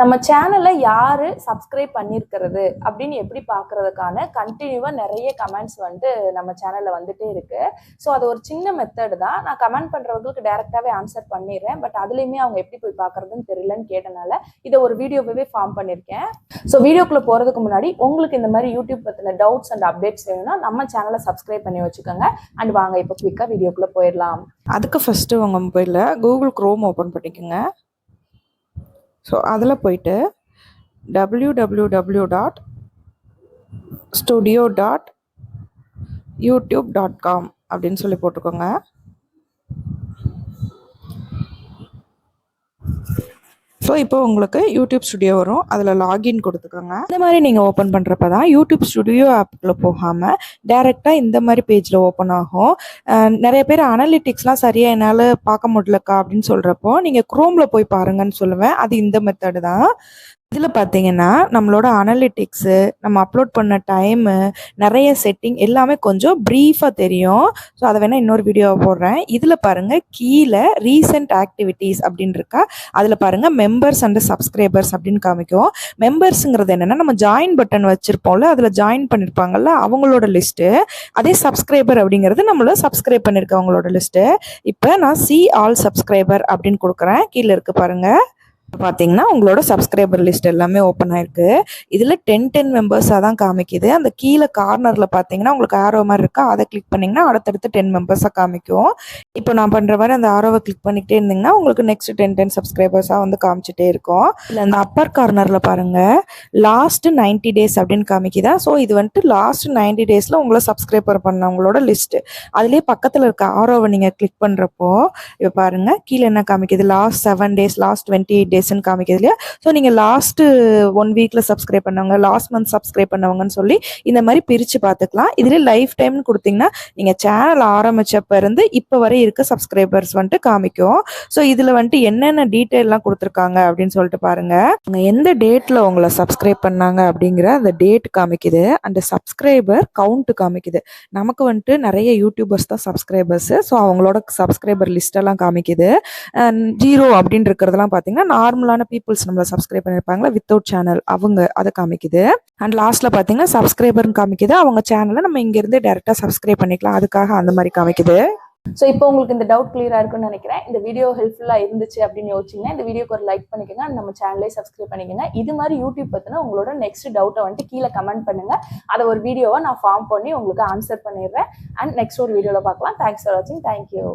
நம்ம சேனலை யாரு சப்ஸ்கிரைப் பண்ணியிருக்கிறது அப்படின்னு எப்படி பார்க்குறதுக்கான கண்டினியூவாக நிறைய கமெண்ட்ஸ் வந்து நம்ம சேனலில் வந்துட்டே இருக்கு. ஸோ அது ஒரு சின்ன மெத்தட் தான். நான் கமெண்ட் பண்ணுறவங்களுக்கு டேரெக்டாகவே ஆன்சர் பண்ணிடுறேன். பட் அதுலேயுமே அவங்க எப்படி போய் பார்க்கறதுன்னு தெரியலன்னு கேட்டனால இதை ஒரு வீடியோவே ஃபார்ம் பண்ணியிருக்கேன் ஸோ வீடியோக்குள்ளே போகிறதுக்கு முன்னாடி உங்களுக்கு இந்த மாதிரி யூடியூப் பற்றின டவுட்ஸ் அண்ட் அப்டேட்ஸ் வேணும்னா நம்ம சேனலை சப்ஸ்கிரைப் பண்ணி வச்சுக்கோங்க. அண்ட் வாங்க இப்போ குயிக்காக வீடியோக்குள்ளே போயிடலாம். அதுக்கு ஃபஸ்ட்டு உங்கள் மொபைலில் கூகுள் க்ரோம் ஓப்பன் பண்ணிக்கோங்க. ஸோ அதில் போயிட்டு W W W dot studio dot YouTube dot com அப்படின்னு சொல்லி போட்டுக்கோங்க. ஸோ இப்போ உங்களுக்கு யூடியூப் ஸ்டுடியோ வரும். அதில் லாகின் கொடுத்துக்கோங்க. இந்த மாதிரி நீங்கள் ஓப்பன் பண்ணுறப்ப தான் யூடியூப் ஸ்டுடியோ ஆப்பில் போகாமல் டேரெக்டாக இந்த மாதிரி பேஜில் ஓப்பன் ஆகும். நிறைய பேர் அனலிட்டிக்ஸ்லாம் சரியாக என்னால் பார்க்க முடியலக்கா அப்படின்னு சொல்கிறப்போ நீங்கள் க்ரோமில் போய் பாருங்கன்னு சொல்லுவேன். அது இந்த மெத்தடு தான். இதில் பார்த்தீங்கன்னா நம்மளோட அனலிட்டிக்ஸு நம்ம அப்லோட் பண்ண டைமு நிறைய செட்டிங் எல்லாமே கொஞ்சம் ப்ரீஃபாக தெரியும். ஸோ அதை வேணால் இன்னொரு வீடியோவை போடுறேன். இதில் பாருங்கள் கீழே ரீசெண்ட் ஆக்டிவிட்டீஸ் அப்படின்னு இருக்கா அதில் பாருங்கள் மெம்பர்ஸ் அண்ட் சப்ஸ்கிரைபர்ஸ் அப்படின்னு காமிக்கும். மெம்பர்ஸுங்கிறது என்னென்னா நம்ம ஜாயின் பட்டன் வச்சுருப்போம்ல அதில் ஜாயின் பண்ணியிருப்பாங்கல்ல அவங்களோட லிஸ்ட்டு அதே சப்ஸ்கிரைபர் அப்படிங்கிறது நம்மள சப்ஸ்கிரைப் பண்ணியிருக்கவங்களோட லிஸ்ட்டு இப்போ நான் சி ஆல் சப்ஸ்கிரைபர் அப்படின்னு கொடுக்குறேன். கீழே இருக்குது பாருங்கள் பார்த்தீங்கன்னா உங்களோட சப்ஸ்கிரைபர் லிஸ்ட் எல்லாமே ஓப்பன் ஆயிருக்கு. இதில் டென் டென் மெம்பர்ஸாக தான் காமிக்குது. அந்த கீழே கார்னரில் பார்த்தீங்கன்னா உங்களுக்கு ஆரோ மாதிரி இருக்கா அதை கிளிக் பண்ணிங்கன்னா அடுத்தடுத்து டென் மெம்பர்ஸாக காமிக்கும். இப்போ நான் பண்ணுற மாதிரி அந்த ஆரோவை கிளிக் பண்ணிக்கிட்டே இருந்தீங்கன்னா உங்களுக்கு நெக்ஸ்ட் டென் டென் சப்ஸ்கிரைபர்ஸாக வந்து காமிச்சிட்டே இருக்கும். இல்லை அந்த அப்பர் கார்னரில் பாருங்கள் லாஸ்ட் நைன்டி டேஸ் அப்படின்னு காமிக்குதா? ஸோ இது வந்துட்டு லாஸ்ட் நைன்டி டேஸில் உங்களை சப்ஸ்கிரைபர் பண்ணவங்களோட லிஸ்ட்டு அதுலேயே பக்கத்தில் இருக்க ஆரோவை நீங்கள் கிளிக் பண்ணுறப்போ இப்போ பாருங்கள் கீழே என்ன காமிக்குது? Last seven days last twenty eight டேஸ்ன்னு காமிக்கிறது இல்லையா ஸோ நீங்கள் லாஸ்ட்டு ஒன் வீக்கில் சப்ஸ்கிரைப் பண்ணவங்க லாஸ்ட் மந்த் சப்ஸ்கிரைப் பண்ணவங்கன்னு சொல்லி இந்த மாதிரி பிரித்து பார்த்துக்கலாம். இதில் லைஃப் டைம்னு கொடுத்தீங்கன்னா நீங்கள் சேனல் ஆரம்பிச்சப்ப இருந்து இப்போ வரை இருக்க சப்ஸ்கிரைபர்ஸ் வந்துட்டு காமிக்கும். ஸோ இதில் வந்துட்டு என்னென்ன டீட்டெயிலாம் கொடுத்துருக்காங்க அப்படின்னு சொல்லிட்டு பாருங்க. அவங்க எந்த டேட்டில் உங்களை சப்ஸ்கிரைப் பண்ணாங்க அப்படிங்கிற அந்த டேட் காமிக்குது. அந்த சப்ஸ்கிரைபர் கவுண்ட் காமிக்குது. நமக்கு வந்துட்டு நிறைய யூடியூபர்ஸ் தான் சப்ஸ்கிரைபர்ஸ் ஸோ அவங்களோட சப்ஸ்கிரைபர் லிஸ்டெல்லாம் காமிக்குது. ஜீரோ அப்படின்னு இருக்கிறதெல்லாம் பார்த்தீங்கன்னா நார்மலான பீப்புள்ஸ் நம்மளை சப்ஸ்கிரைப் பண்ணியிருப்பாங்களா வித்தவுட் சேனல் அவங்க அதை காமிக்குது. அண்ட் லாஸ்ட்டில் பார்த்தீங்கன்னா சப்ஸ்கிரைபர்னு காமிக்குது. அவங்க சேனலை நம்ம இங்கேருந்து டேரெக்டாக சப்ஸ்கிரைப் பண்ணிக்கலாம். அதுக்காக அந்த மாதிரி காமிக்குது. ஸோ இப்போ உங்களுக்கு இந்த டவுட் கிளியராக இருக்கும்னு நினைக்கிறேன். இந்த வீடியோ ஹெல்ப்ஃபுல்லாக இருந்துச்சு அப்படின்னு யோசிச்சிங்கன்னா இந்த வீடியோக்கு ஒரு லைக் பண்ணிக்கோங்க. அண்ட் நம்ம சேனலே சப்ஸ்கிரைப் பண்ணிக்கோங்க. இது மாதிரி யூடியூப் பத்தின உங்களோட நெக்ஸ்ட் டவுட்டை வந்துட்டு கீழே கமெண்ட் பண்ணுங்கள் அதை ஒரு வீடியோவை நான் ஃபார்ம் பண்ணி உங்களுக்கு ஆன்சர் பண்ணிடுறேன். அண்ட் நெக்ஸ்ட் ஒரு வீடியோவில் பார்க்கலாம். தேங்க்ஸ் ஃபார் வாட்சிங் தேங்க்யூ